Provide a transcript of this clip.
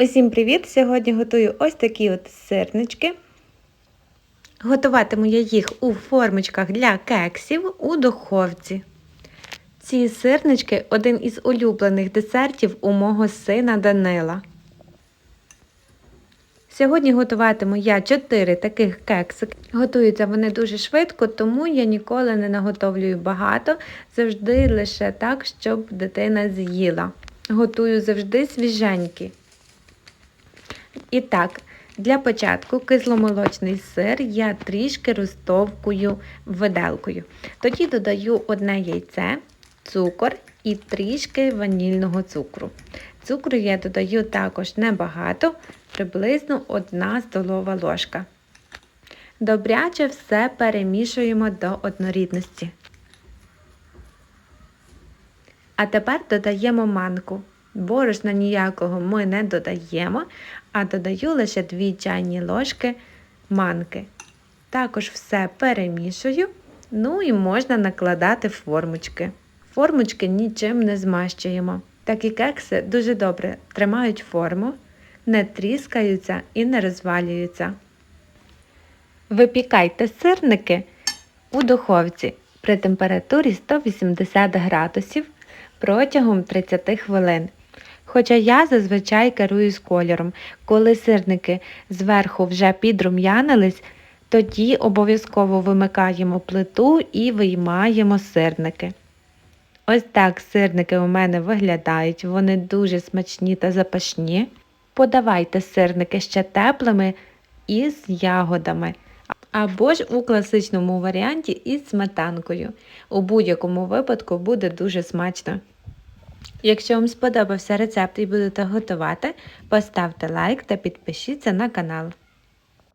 Усім привіт! Сьогодні готую ось такі от сирнички. Готуватиму я їх у формочках для кексів у духовці. Ці сирнички один із улюблених десертів у мого сина Данила. Сьогодні готуватиму я 4 таких кексики. Готуються вони дуже швидко, тому я ніколи не наготовлюю багато, завжди лише так, щоб дитина з'їла. Готую завжди свіженькі. І так, для початку кисломолочний сир я трішки розтовкую виделкою. Тоді додаю одне яйце, цукор і трішки ванільного цукру. Цукру я додаю також небагато, приблизно 1 столова ложка. Добряче все перемішуємо до однорідності. А тепер додаємо манку. Борошна ніякого ми не додаємо, а додаю лише 2 чайні ложки манки. Також все перемішую, ну і можна накладати формочки. Формочки нічим не змащуємо. Такі кекси дуже добре тримають форму, не тріскаються і не розвалюються. Випікайте сирники у духовці при температурі 180 градусів протягом 30 хвилин. Хоча я зазвичай керуюсь кольором. Коли сирники зверху вже підрум'янились, тоді обов'язково вимикаємо плиту і виймаємо сирники. Ось так сирники у мене виглядають, вони дуже смачні та запашні. Подавайте сирники ще теплими із ягодами. Або ж у класичному варіанті із сметанкою. У будь-якому випадку буде дуже смачно. Якщо вам сподобався рецепт і будете готувати, поставте лайк та підпишіться на канал.